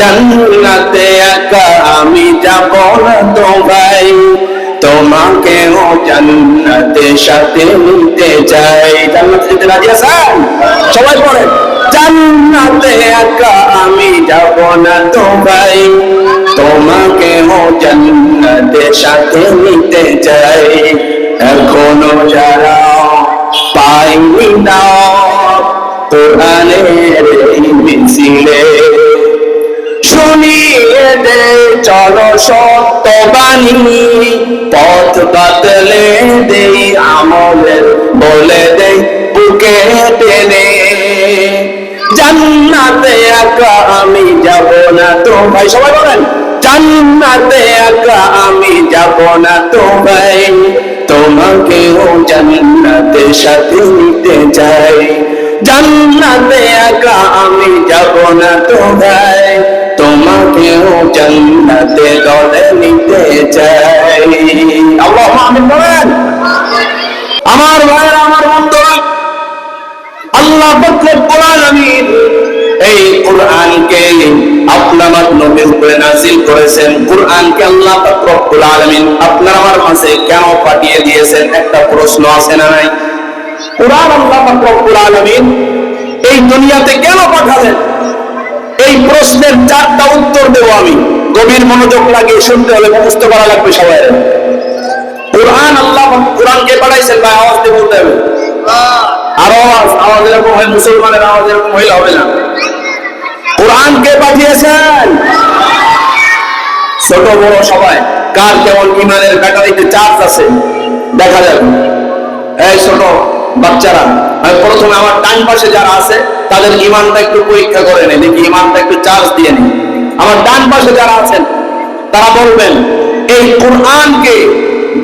জান্নাতে একা আমি যাব না তো ভাই তোমাকে ও জান্নাতে সাথে নিতে চাই। জান্নাতে যেতে রাজি আছেন? সবাই পড়েন জান্নাতে একা আমি যাব না তো ভাই তোমাকে ও জান্নাতে সাথে নিতে চাই। এখনও যারা পাইনি না কোরআনের মিছিলে দে চলো সত্য বাণী পথ বদলে দেই আমলের, বলে দেই বুকে টেনে। জান্নাতে একা আমি যাব না তো ভাই, সবাই বলেন, জান্নাতে একা আমি যাব না তো ভাই। তোমাকে ও জান্নাতে সাথে নিতে চাই। জান্নাতে একা আমি যাব না তো ভাই। তোমাকেও জান্নাতে দলে নিতে চাই আল্লাহ আমিন বলেন। আমার ভাইয়ের, আমার বন্ধুরা, আল্লাহ রব্বুল আলামিন এই কোরআনকে আপনার নবীর উপরে নাযিল করেছেন। কোরআনকে আল্লাহ রব্বুল আলামিন আপনার আমার মাঝে কেন পাঠিয়ে দিয়েছেন? একটা প্রশ্ন আছে না নাই? কোরআন আল্লাহ রব্বুল আলামিন এই দুনিয়াতে কেন পাঠালেন? এই প্রশ্নের চারটা উত্তর দেব আমি। গভীর মনোযোগ লাগিয়ে শুনতে হলে মুখস্থ করা লাগবে সবাই। কোরআন আল্লাহ কোরআনকে পাঠাইছেন ভাই, আওয়াজ দিয়ে বলতে হবে। আর আওয়াজ আওয়াজ এরকম হয়, মুসলমানের আওয়াজ এরকম হইলে হবে না। কোরআনকে পাঠিয়েছেন। ছোট, বড় সবাই। কার কেমন ইমানের ব্যাটারিতে চার্জ আছে? দেখা যাবে এই ছোট। বাচ্চারা, আমি প্রথমে আমার ডান পাশে যারা আছে, তাদের ইমানটা একটু পরীক্ষা করে নেই, দেখি ইমানটা একটু চার্জ দিয়ে নি আমার ডান পাশে যারা আছেন, তারা বলবেন, এই কোরআনকে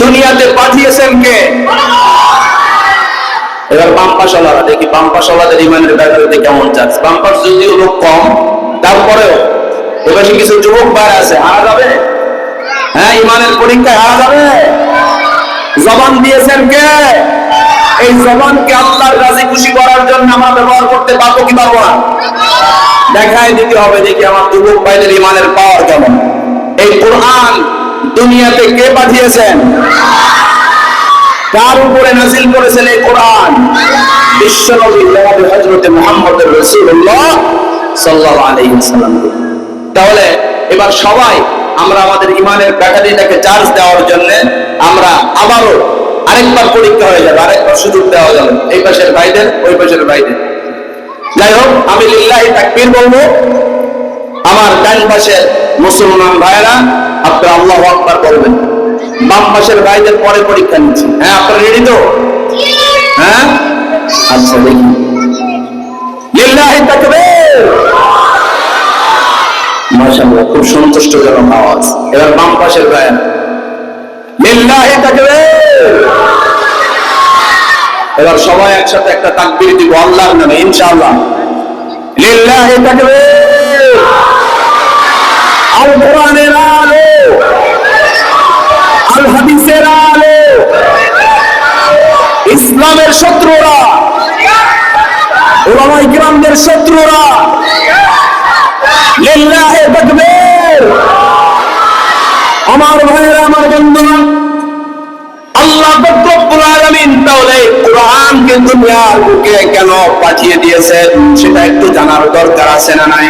দুনিয়াতে পাঠিয়েছেন কে? এবার বাম পাশওয়ালারা, দেখি বাম পাশওয়ালাদের ইমানের ব্যাপারে কেমন চার্জ। বাম পাশ যদিও লোক কম, তারপরেও এবার কিছু যুবক বাইরে আছে, হারা যাবে? হ্যাঁ ইমানের পরীক্ষায় হারা যাবে? জবান দিয়েছেন কে? এই জবানকে আল্লাহর রাজি খুশি করার জন্য আমরা ব্যবহার করতে পারব কি পারব না? দেখাই দিতে হবে দেখি আমার যুবক ভাইদের ইমানের পাওয়ার কেমন। এই কোরআন দুনিয়াতে কে পাঠিয়েছেন? কার উপরে নাজিল করেছেন এই কোরআন? বিশ্ব নবী জনাবে হযরতে মুহাম্মদ রাসূলুল্লাহ সাল্লাল্লাহু আলাইহি ওয়াসাল্লাম। তাহলে এবার সবাই আমরা আমাদের ইমানের ব্যাটারিটাকে চার্জ দেওয়ার জন্য আমরা আবারও আরেকবার পরীক্ষা হয়ে যাবে আরেকবার সুযোগ দেওয়া যাবে এই পাশের ভাইদের, ওই পাশের ভাইদের। যাই হোক, আমি লিল্লাহি তাকবীর বলব। আমার ডান পাশের মুসলমান ভাইরা আপনারা আল্লাহু আকবার বলবেন। বাম পাশের ভাইদের পরে পরীক্ষা নিচ্ছি। হ্যাঁ আপনারা রেডি তো? হ্যাঁ? আচ্ছা দেখি। লিল্লাহি তাকবীর! মাশাআল্লাহ, খুব সন্তুষ্টজনক আওয়াজ। এবার বাম পাশের ভাই এবার সবাই একসাথে একটা তাকবীর দিব, আল্লাহর নামে, ইনশাআল্লাহ। আল। ইসলামের শত্রুরা। ওলামাই কিরামদের শত্রুরা। লিল্লাহি তাকবীর। আমার ভাইয়েরা, আমার বন্ধুরা, আল্লাহ তাহলে কেন পাঠিয়ে দিয়েছেন সেটা একটু জানার দরকার আছে না নাই?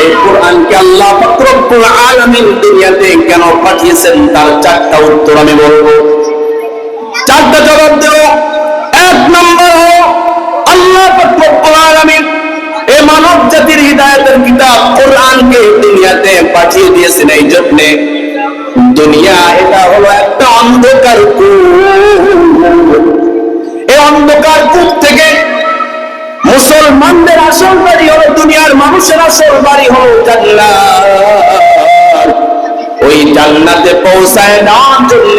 এই কোরআনকে আল্লাহ রব্বুল দুনিয়াতে কেন পাঠিয়েছেন তার চারটা উত্তর আমি বলব। চারটা জবাব দেব। এক নম্বর আল্লাহ পাঠিয়ে দিয়েছেন এই জন্য। দুনিয়া এটা হলো একটা অন্ধকার এই অন্ধকার কূপ থেকে মুসলমানদের আসল বাড়ি হলো দুনিয়ার মানুষের আসল বাড়ি হলো জান্নাত। ওই জান্নাতে পৌঁছায় নেওয়ার জন্য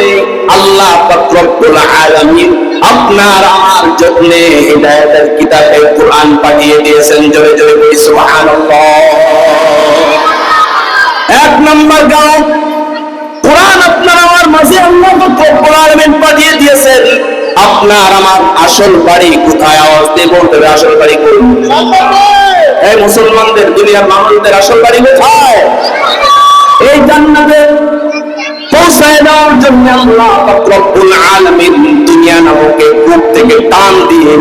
আল্লাহ রব্বুল আলামিন আপনার আমার জন্য হিদায়াতের কিতাবে কোরআন পাঠিয়ে দিয়েছেন। জোরে জোরে বলি, সুবহানাল্লাহ। নম্বর গাও কোরআন আপনার আমার মাঝে আল্লাহ রব্বুল আলামিন পাঠিয়ে দিয়েছেন আপনার আমার আসল বাড়ি কোথায়? আওয়াজ দিয়ে বলতে হবে, আসল বাড়ি কোন? এই মুসলমানদের দুনিয়ার মানুষদের আসল বাড়ি কোথায়? এই জান্নাতে পৌঁছায় দেওয়ার জন্য আল্লাহ রব্বুল আলামিন দুনিয়া নামকে কূপ থেকে টান দিয়ে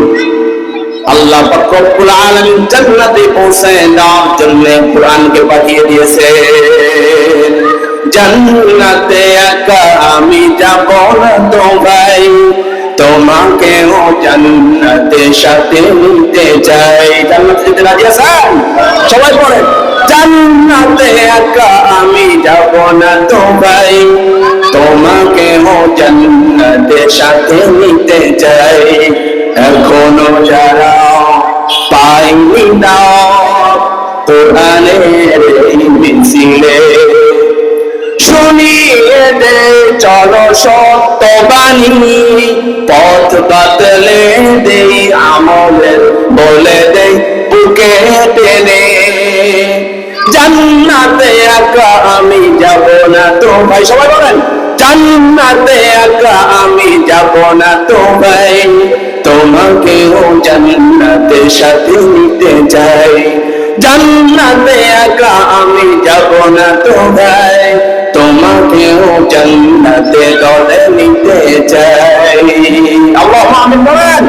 আল্লাহ রব্বুল আলামিন জান্নাতে পৌঁছায় দেওয়ার জন্য কোরআনকে পাঠিয়ে দিয়েছে। জান্নাতে একা আমি যাব না তো ভাই তোমাকে ও জান্নাতে সাথে নিতে চাই। জান্নাতে যেতে রাজি আছেন? সবাই পড়েন জান্নাতে একা আমি যাব না তো ভাই তোমাকে ও জান্নাতে সাথে নিতে চাই। এখনও যারা পাইনি না, কোরআনের মিছিলে শুনিয়ে দে চলো পথ বাতলে দেই আমলের, বলে দে বুকে টেনে। জান্নাতে একা আমি যাব না তো ভাই সবাই বলেন, জান্নাতে একা আমি যাব না তো ভাই তোমাকে ও জান্নাতে সাথে নিতে চাই। জান্নাতে একা আমি যাব না তো ভাই তোমাকে ও জান্নাতে দলে নিতে চাই। আল্লাহ আমি বলেন।